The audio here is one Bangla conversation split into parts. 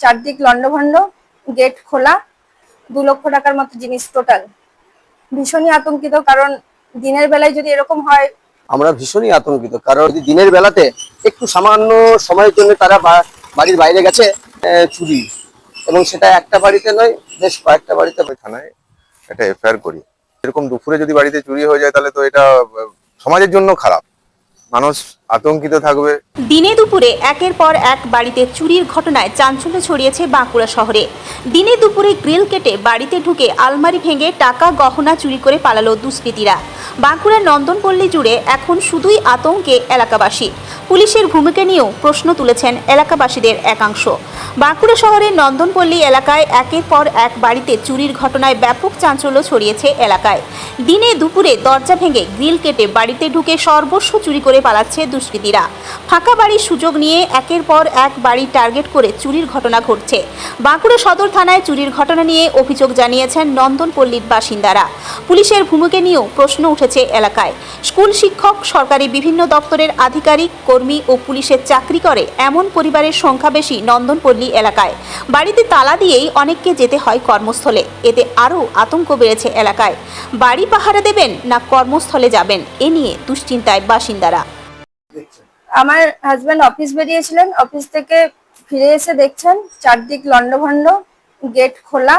চারদিক লন্ডভন্ড গেট খোলা, দু লক্ষ টাকার মতো জিনিস টোটাল ভীষণই আতঙ্কিত, কারণ দিনের বেলায় যদি এরকম হয় আমরা ভীষণই আতঙ্কিত, কারণ যদি দিনের বেলাতে একটু সামান্য সময়ের জন্য তারা বাড়ির বাইরে গেছে চুরি। এবং সেটা একটা বাড়িতে নয়, বেশ কয়েকটা বাড়িতে থানায় একটা এফআইআর করি। এরকম দুপুরে যদি বাড়িতে চুরি হয়ে যায়, তাহলে তো এটা সমাজের জন্য খারাপ। মানুষ আতঙ্কিত থাকবে। দিনে দুপুরে একের পর এক বাড়িতে চুরির ঘটনায় চাঞ্চল্য ছড়িয়েছে বাঁকুড়া শহরে। দিনে দুপুরে গ্রিল কেটে বাড়িতে ঢুকে আলমারি ভেঙে টাকা গহনা চুরি করে পালালো দুষ্কৃতীরা। বাঁকুড়ার নন্দনপল্লী জুড়ে এখন শুধুই আতঙ্কে এলাকাবাসী। পুলিশের ভূমিকা নিয়েও প্রশ্ন তুলেছেন এলাকাবাসীদের একাংশ। বাঁকুড়া শহরের নন্দনপল্লী এলাকায় একের পর এক বাড়িতে চুরির ঘটনায় ব্যাপক চাঞ্চল্য ছড়িয়েছে এলাকায়। দিনে দুপুরে দরজা ভেঙে গ্রিল কেটে বাড়িতে ঢুকে সর্বস্ব চুরি করে পালাচ্ছে দুষ্কৃতীরা। ফাঁকা বাড়ির সুযোগ নিয়ে একের পর এক বাড়ি টার্গেট করে চুরির ঘটনা ঘটছে। বাঁকুড়া সদর থানায় চুরির ঘটনা নিয়ে অভিযোগ জানিয়েছেন নন্দনপল্লীর বাসিন্দারা। পুলিশের ভূমিকা নিয়েও প্রশ্ন উঠেছে এলাকায়। স্কুল শিক্ষক, সরকারি বিভিন্ন দপ্তরের আধিকারিক, কর্মী ও পুলিশের চাকরি করে এমন পরিবারের সংখ্যা বেশি নন্দনপল্লী এলাকায়। বাড়িতে তালা দিয়েই অনেককে যেতে হয় কর্মস্থলে। এতে আরও আতঙ্ক বেড়েছে এলাকায়। বাড়ি পাহারা দেবেন না কর্মস্থলে যাবেন? এ নিয়ে দুশ্চিন্তায় বাসিন্দারা। আমার হাজবেন্ড অফিস বেরিয়েছিলেন। অফিস থেকে ফিরে এসে দেখছেন চারদিক লন্ডভন্ড গেট খোলা।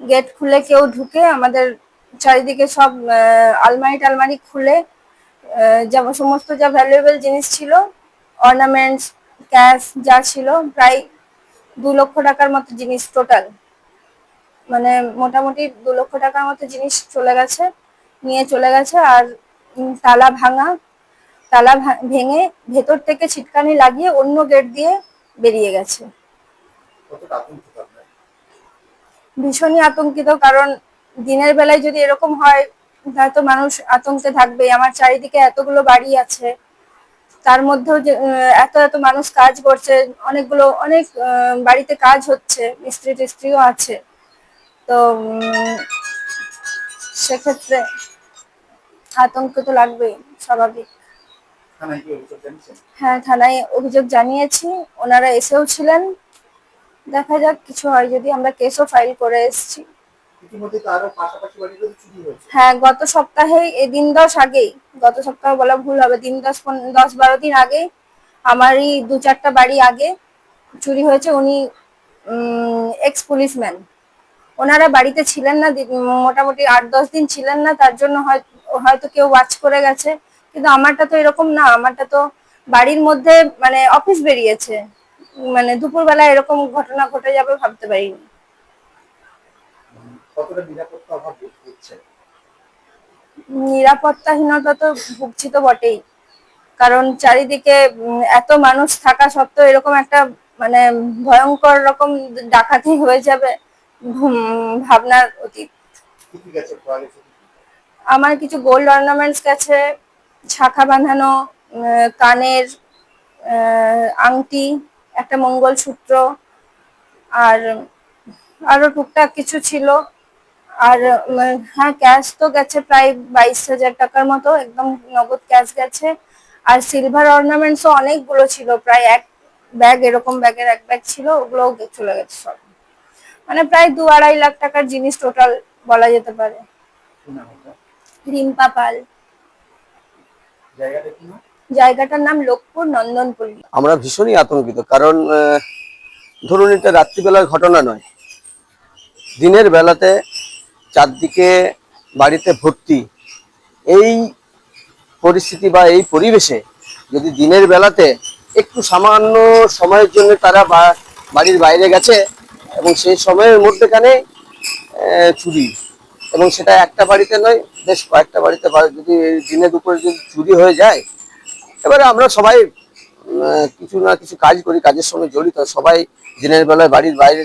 গেট খুলে কেউ ঢুকে আমাদের চারিদিকে সব আলমারি টালমারি খুলে যেমন সমস্ত যা ভ্যালুয়েবল জিনিস ছিল অর্নামেন্টস ক্যাশ যা ছিল, প্রায় দু লক্ষ টাকার মতো জিনিস টোটাল মানে মোটামুটি দু লক্ষ টাকার মতো জিনিস চলে গেছে নিয়ে চলে গেছে আর তালা ভাঙা তালা ভেঙে ভেতর থেকে ছিটকানি লাগিয়ে অন্য গেট দিয়ে বেরিয়ে গেছে। ভীষণই আতঙ্কিত কারণ দিনের বেলায় যদি এরকম হয় হয়তো মানুষ আতঙ্কে থাকবে। আমার চারিদিকে এতগুলো বাড়ি আছে তার মধ্যেও যে এত এত মানুষ কাজ করছে অনেকগুলো অনেক বাড়িতে কাজ হচ্ছে মিস্ত্রি টিস্ত্রিও আছে। তো সেক্ষেত্রে আতঙ্ক তো লাগবেই স্বাভাবিক। হ্যাঁ থানায় অভিযোগ জানিয়েছি। ওনারা এসেও ছিলেন। দেখা যাক কিছু হয়। যদি আমরা কেসও ফাইল করে এসেছি। হ্যাঁ গত সপ্তাহে এই দিন দশ আগেই গত সপ্তাহে বলা ভুল হবে দিন দশ দশ বারো দিন আগে আমারই দু চারটা বাড়ি আগে চুরি হয়েছে। উনি এক্স পুলিশম্যান ওনারা বাড়িতে ছিলেন না মোটামুটি আট দশ দিন ছিলেন না তার জন্য হয়- হয়তো কেউ ওয়াচ করে গেছে। কিন্তু আমারটা তো এরকম না আমারটা তো বাড়ির মধ্যে মানে অফিস বেরিয়েছে। মানে দুপুরবেলা এরকম ঘটনা ঘটে যাবে ভাবতে পারিনি। নিরাপত্তাহীনতা তো ভুগছি তো বটেই। কারণ চারিদিকে এত মানুষ থাকা সত্ত্বেও এরকম একটা মানে ভয়ঙ্কর রকম ডাকাতি হয়ে যাবে। ভাবনার অতীত। আমার কিছু গোল্ড অর্নামেন্টস গেছে, শাখা বাঁধানো কানের আংটি, একটা মঙ্গলসূত্র, আর আরও টুকটাক কিছু ছিল। আর হ্যাঁ ক্যাশ তো গেছে প্রায় বাইশ হাজার টাকার মতো, একদম নগদ ক্যাশ গেছে। আর সিলভার অর্নামেন্টসও অনেকগুলো ছিল, প্রায় এক ব্যাগ এরকম ব্যাগের এক ব্যাগ ছিল, ওগুলোও চলে গেছে সব। মানে প্রায় দু আড়াই লাখ টাকার জিনিস টোটাল বলা যেতে পারে। রিম্পা পাল। জায়গাটা কি নাম? জায়গাটার নাম লোকপুর নন্দনপল্লী আমরা ভীষণই আতঙ্কিত কারণ ধরুন এটা রাত্রিবেলার ঘটনা নয়। দিনের বেলাতে চারদিকে বাড়িতে ভর্তি। এই পরিস্থিতি বা এই পরিবেশে যদি দিনের বেলাতে একটু সামান্য সময়ের জন্য তারা বা- বাড়ির বাইরে গেছে এবং সেই সময়ের মধ্যেখানে চুরি। এবং সেটা একটা বাড়িতে নয়, বেশ কয়েকটা বাড়িতে যদি দিনে দুপুরে যদি চুরি হয়ে যায়, এবারে আমরা সবাই কিছু না কিছু কাজ করি, কাজের সঙ্গে জড়িত, সবাই দিনের বেলায় বাড়ির বাইরে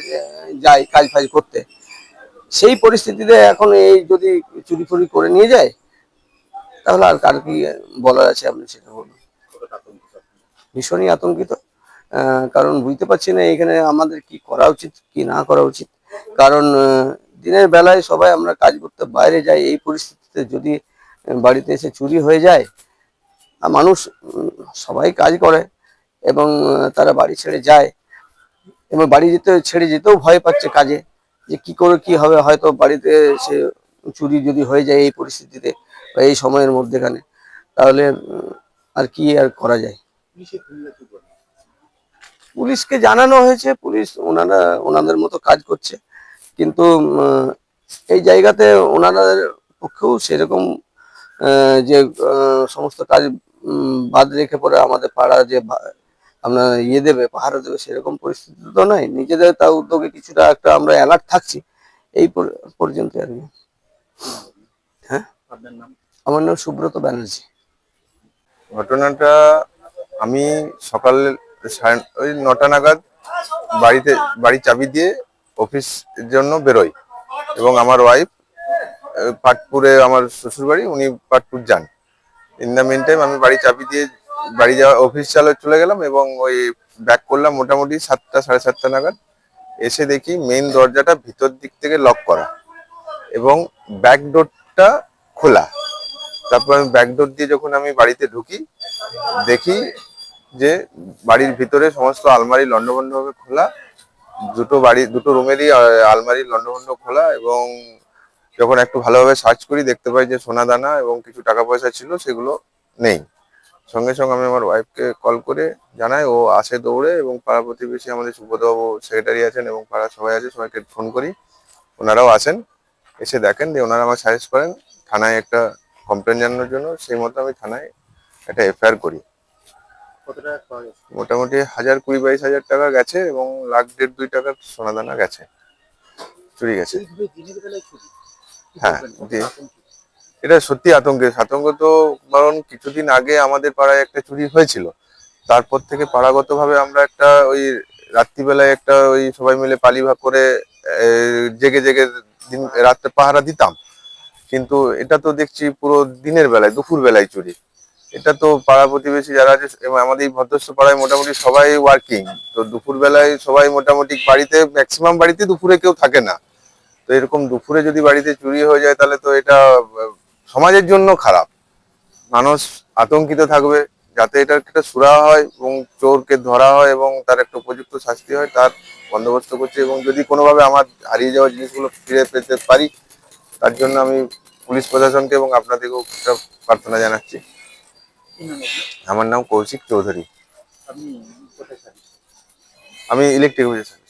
যায় কাজ ফাজ করতে। সেই পরিস্থিতিতে এখন এই যদি চুরি ফুরি করে নিয়ে যায়, তাহলে আর কার কি বলার আছে, আপনি সেটা বলুন। ভীষণই আতঙ্কিত। কারণ বুঝতে পারছি না এখানে আমাদের কি করা উচিত, কি না করা উচিত। কারণ দিনের বেলায় সবাই আমরা কাজ করতে বাইরে যাই, এই পরিস্থিতিতে যদি বাড়িতে এসে চুরি হয়ে যায় মানুষ সবাই কাজ করে এবং তারা বাড়ি ছেড়ে যায়, এবং বাড়ি যেতে, ছেড়ে যেতেও ভয় পাচ্ছে কাজে, যে কি করে কি হবে, হয়তো বাড়িতে সে চুরি যদি হয়ে যায় এই পরিস্থিতিতে বা এই সময়ের মধ্যেখানে, তাহলে আর কি আর করা যায় পুলিশে খুললে কি করবে পুলিশকে জানানো হয়েছে পুলিশ ওনারা ওনাদের মতো কাজ করছে। কিন্তু এই জায়গাতে ওনাদের পক্ষেও সেরকম যে সমস্ত কাজ বাদ রেখে পরে আমাদের পাড়া যে আপনার ইয়ে দেবে পাহারা দেবে সেরকম পরিস্থিতি তো নয়। নিজেদের তা উদ্যোগে কিছুটা একটা আমরা অ্যালার্ট থাকছি। এই পর্যন্ত আর কি। হ্যাঁ? আমার নাম সুব্রত ব্যানার্জি। ঘটনাটা আমি সকাল ওই নটা নাগাদ বাড়িতে বাড়ির চাবি দিয়ে অফিসের জন্য বেরোই। এবং আমার ওয়াইফ পাটপুরে আমার শ্বশুর বাড়ি উনি পাটপুর যান। ইন দ্য মেন টাইম আমি বাড়ি চাবি দিয়ে বাড়ি যাওয়া অফিস চালে চলে গেলাম এবং ওই ব্যাক করলাম মোটামুটি সাতটা, সাড়ে সাতটা নাগাদ। এসে দেখি মেইন দরজাটা ভিতর দিক থেকে লক করা এবং ব্যাক ডোরটা খোলা। তারপর আমি ব্যাক ডোর দিয়ে যখন আমি বাড়িতে ঢুকি, দেখি যে বাড়ির ভিতরে সমস্ত আলমারি লন্ডভন্ডভাবে খোলা, দুটো বাড়ি, দুটো রুমেরই আলমারি লন্ডভন্ড খোলা এবং যখন একটু ভালোভাবে সার্চ করি দেখতে পাই যে সোনা দানা এবং কিছু টাকা পয়সা ছিল, সেগুলো নেই। সঙ্গে সঙ্গে আমি আমার ওয়াইফকে কল করে জানাই, ও আসে দৌড়ে এবং পাড়া প্রতিবেশী আমাদের সুব্রতবাবু সেক্রেটারি আছেন এবং পাড়া সবাই আছে, সবাইকে ফোন করি। ওনারাও আসেন, এসে দেখেন যে ওনারা আমার সাজেস্ট করেন, থানায় একটা কমপ্লেন জানানোর জন্য। সেই মতো আমি থানায় একটা এফআইআর করি কত টাকা পাওয়া গেছে মোটামুটি হাজার কুড়ি বাইশ হাজার টাকা গেছে এবং লাখ দেড় দুই টাকার সোনাদানা গেছে চুরি গেছে। চুরি? কি হ্যাঁ? এটা সত্যি আতঙ্কের আতঙ্ক তো কারণ কিছুদিন আগে আমাদের পাড়ায় একটা চুরি হয়েছিল। তারপর থেকে পাড়াগতভাবে আমরা একটা ওই রাত্রিবেলায় একটা ওই সবাই মিলে পালি ভাগ করে জেগে জেগে দিন রাত্রে পাহারা দিতাম। কিন্তু এটা তো দেখছি পুরো দিনের বেলায় দুপুর বেলায় চুরি। এটা তো পাড়া প্রতিবেশী যারা আছে আমাদের এই ভদ্রস্থ পাড়ায় মোটামুটি সবাই ওয়ার্কিং তো দুপুর বেলায় সবাই মোটামুটি বাড়িতে ম্যাক্সিমাম বাড়িতে দুপুরে কেউ থাকে না। তো এরকম দুপুরে যদি বাড়িতে চুরি হয়ে যায়, তাহলে তো এটা, সমাজের জন্য খারাপ। মানুষ আতঙ্কিত থাকবে, যাতে এটার একটা সুরা হয় এবং চোরকে ধরা হয় এবং তার একটা উপযুক্ত শাস্তি হয়, তার বন্দোবস্ত করছে। এবং যদি কোনোভাবে আমার হারিয়ে যাওয়া জিনিসগুলো ফিরে পেতে পারি, তার জন্য আমি পুলিশ প্রশাসনকে এবং আপনাদেরকেও একটা প্রার্থনা জানাচ্ছি? আমার নাম কৌশিক চৌধুরী। আমি ইলেকট্রিক অফিসার